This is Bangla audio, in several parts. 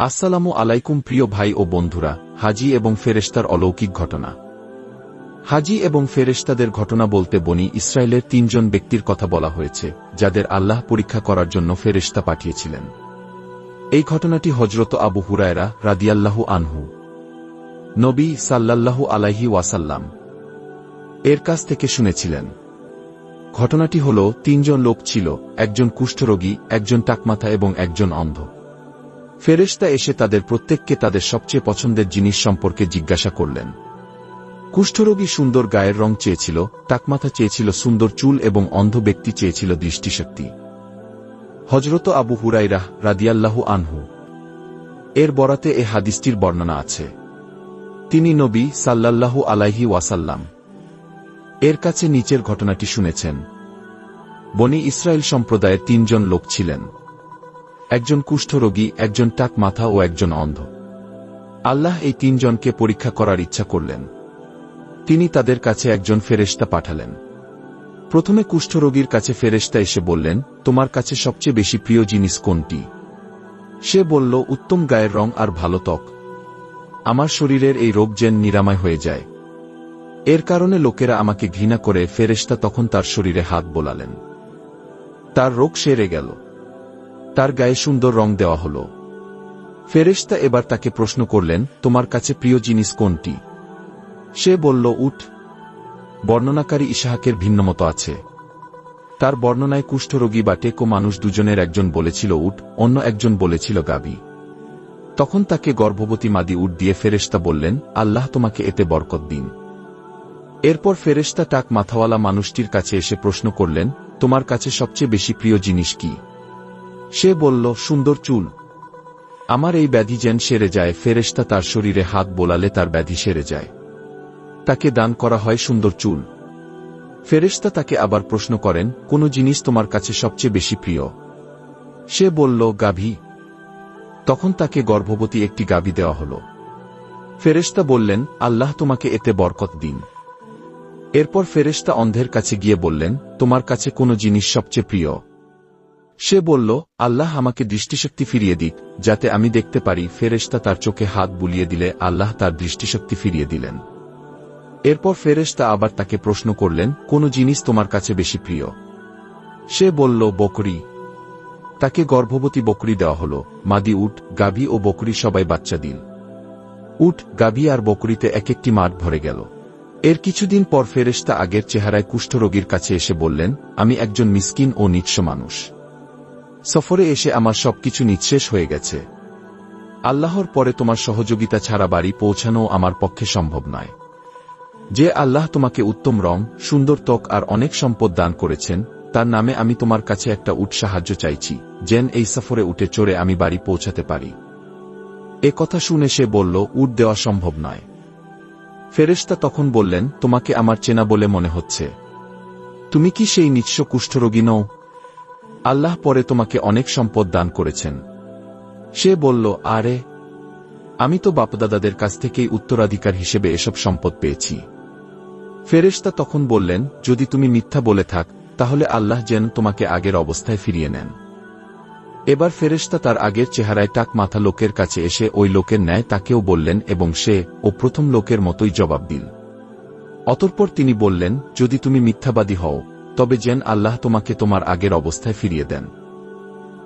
আসসালামু আলাইকুম প্রিয় ভাই ও বন্ধুরা, হাজি এবং ফেরেশতার অলৌকিক ঘটনা। হাজি এবং ফেরেশতাদের ঘটনা বলতে বনি ইসরায়েলের তিনজন ব্যক্তির কথা বলা হয়েছে, যাদের আল্লাহ পরীক্ষা করার জন্য ফেরেশতা পাঠিয়েছিলেন। এই ঘটনাটি হজরত আবু হুরায়রা রাদিয়াল্লাহু আনহু, নবী সাল্লাল্লাহু আলাইহি ওয়াসাল্লাম, এর কাছ থেকে শুনেছিলেন। ঘটনাটি হল, তিনজন লোক ছিল, একজন কুষ্ঠরোগী, একজন টাকমাথা এবং একজন অন্ধ। ফেরেশতা এসে তাদের প্রত্যেককে তাদের সবচেয়ে পছন্দের জিনিস সম্পর্কে জিজ্ঞাসা করলেন। কুষ্ঠরোগী সুন্দর গায়ের রং চেয়েছিল, টাকমাথা চেয়েছিল সুন্দর চুল এবং অন্ধ ব্যক্তি চেয়েছিল দৃষ্টিশক্তি। হজরত আবু হুরাইরাহ রাদিয়াল্লাহু আনহু। এর বরাতে এ হাদিসটির বর্ণনা আছে। তিনি নবী সাল্লাল্লাহু আলাইহি ওয়াসাল্লাম। এর কাছে নিচের ঘটনাটি শুনেছেন। বনি ইসরায়েল সম্প্রদায়ের তিনজন লোক ছিলেন। একজন কুষ্ঠরোগী একজন টাক মাথা ও একজন অন্ধ। আল্লাহ এই তিনজনকে পরীক্ষা করার ইচ্ছা করলেন। তিনি তাদের কাছে একজন ফেরেশতা পাঠালেন। প্রথমে কুষ্ঠরোগীর কাছে ফেরেশতা এসে বললেন, তোমার কাছে সবচেয়ে বেশি প্রিয় জিনিস কোনটি? সে বলল, উত্তম গায়ের রং আর ভালো ত্বক। আমার শরীরের এই রোগ যেন নিরাময় হয়ে যায়। এর কারণে লোকেরা আমাকে ঘৃণা করে ফেরেশতা তখন তার শরীরে হাত বোলালেন। তার রোগ সেরে গেল। তার গায়ে সুন্দর রং দেওয়া হল। ফেরেশতা এবার তাকে প্রশ্ন করলেন, তোমার কাছে প্রিয় জিনিস কোনটি? সে বলল, উঠ। বর্ণনাকারী ইশাহাকের ভিন্নমত আছে। তার বর্ণনায় কুষ্ঠরোগী বা টেকো মানুষ দুজনের একজন বলেছিল, উঠ। অন্য একজন বলেছিল, গাবি। তখন তাকে গর্ভবতী মাদি উঠ দিয়ে ফেরেশতা বললেন, আল্লাহ তোমাকে এতে বরকত দিন। এরপর ফেরেশতা টাক মাথাওয়ালা মানুষটির কাছে এসে প্রশ্ন করলেন, তোমার কাছে সবচেয়ে বেশি প্রিয় জিনিস কি? সে বলল, সুন্দর চুল। আমার এই ব্যাধি যেন সেরে যায়, ফেরেশতা তার শরীরে হাত বোলালে তার ব্যাধি সেরে যায়। তাকে দান করা হয় সুন্দর চুল। ফেরেশতা তাকে আবার প্রশ্ন করেন, কোন জিনিস তোমার কাছে সবচেয়ে বেশি প্রিয়? সে বলল, গাভী। তখন তাকে গর্ভবতী একটি গাভী দেওয়া হল। ফেরেশতা বললেন, আল্লাহ তোমাকে এতে বরকত দিন। এরপর ফেরেশতা অন্ধের কাছে গিয়ে বললেন, তোমার কাছে কোন জিনিস সবচেয়ে প্রিয়? সে বলল, আল্লাহ আমাকে দৃষ্টিশক্তি ফিরিয়ে দিক, যাতে আমি দেখতে পারি ফেরেশতা তার চোখে হাত বুলিয়ে দিলে আল্লাহ তার দৃষ্টিশক্তি ফিরিয়ে দিলেন। এরপর ফেরেশতা আবার তাকে প্রশ্ন করলেন, কোন জিনিস তোমার কাছে বেশি প্রিয়? সে বলল, বকরি। তাকে গর্ভবতী বকরি দেওয়া হল, মাদি উট, গাভী ও বকরি সবাই বাচ্চা দিন। উট, গাভী আর বকরিতে এক একটি মাঠ ভরে গেল। এর কিছুদিন পর ফেরেশতা আগের চেহারায় কুষ্ঠরোগীর কাছে এসে বললেন, আমি একজন মিসকিন ও নিৎস্ব মানুষ। সফরে এসে আমার সবকিছু নিঃশেষ হয়ে গেছে। আল্লাহর পরে তোমার সহযোগিতা ছাড়া বাড়ি পৌঁছানো আমার পক্ষে সম্ভব নয়। যে আল্লাহ তোমাকে উত্তম রং, সুন্দর ত্বক আর অনেক সম্পদ দান করেছেন, তার নামে আমি তোমার কাছে একটা উট সাহায্য চাইছি, যেন এই সফরে উঠে চড়ে আমি বাড়ি পৌঁছাতে পারি। এ কথা শুনে সে বলল, উট দেওয়া সম্ভব নয়। ফেরেশতা তখন বললেন, তোমাকে আমার চেনা বলে মনে হচ্ছে। তুমি কি সেই নিঃস্ব কুষ্ঠরোগী নও আল্লাহ পরে তোমাকে অনেক সম্পদ দান করেছেন। সে বলল, আরে, আমি তো বাপদাদাদের কাছ থেকেই উত্তরাধিকার হিসেবে এসব সম্পদ পেয়েছি। ফেরেশতা তখন বললেন, যদি তুমি মিথ্যা বলে থাক, তাহলে আল্লাহ যেন তোমাকে আগের অবস্থায় ফিরিয়ে নেন। এবার ফেরেশতা তার আগের চেহারায় টাক মাথা লোকের কাছে এসে ওই লোকের ন্যায় তাকেও বললেন এবং সে ও প্রথম লোকের মতোই জবাব দিল। অতঃপর তিনি বললেন, যদি তুমি মিথ্যাবাদী হও তবে যেন আল্লাহ তোমাকে তোমার আগের অবস্থায় ফিরিয়ে দেন।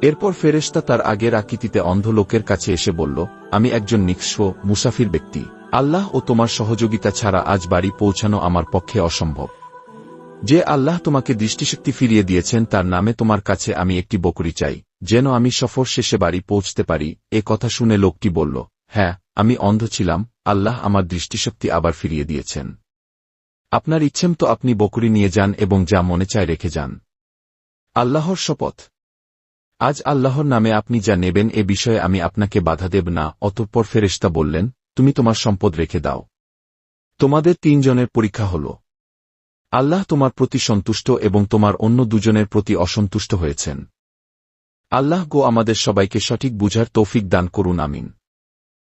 এরপর ফেরেশতা তার আগের আকৃতিতে অন্ধ লোকের কাছে এসে বলল, আমি একজন নিঃস্ব, মুসাফির ব্যক্তি। আল্লাহ ও তোমার সহযোগিতা ছাড়া আজ বাড়ি পৌঁছানো আমার পক্ষে অসম্ভব। যে আল্লাহ তোমাকে দৃষ্টিশক্তি ফিরিয়ে দিয়েছেন, তার নামে তোমার কাছে আমি একটি বকরি চাই। যেন আমি সফর শেষে বাড়ি পৌঁছতে পারি। এ কথা শুনে লোকটি বলল হ্যাঁ আমি অন্ধ ছিলাম। আল্লাহ আমার দৃষ্টিশক্তি আবার ফিরিয়ে দিয়েছেন। আপনার ইচ্ছেম তো আপনি বকরি নিয়ে যান এবং যা মনে চায় রেখে যান। আল্লাহর শপথ। আজ আল্লাহর নামে আপনি যা নেবেন এ বিষয়ে আমি আপনাকে বাধা দেব না, অতঃপর ফেরেশতা বললেন, তুমি তোমার সম্পদ রেখে দাও। তোমাদের তিনজনের পরীক্ষা হল। আল্লাহ তোমার প্রতি সন্তুষ্ট এবং তোমার অন্য দুজনের প্রতি অসন্তুষ্ট হয়েছেন। আল্লাহ গো আমাদের সবাইকে সঠিক বুঝার তৌফিক দান করুন, আমিন।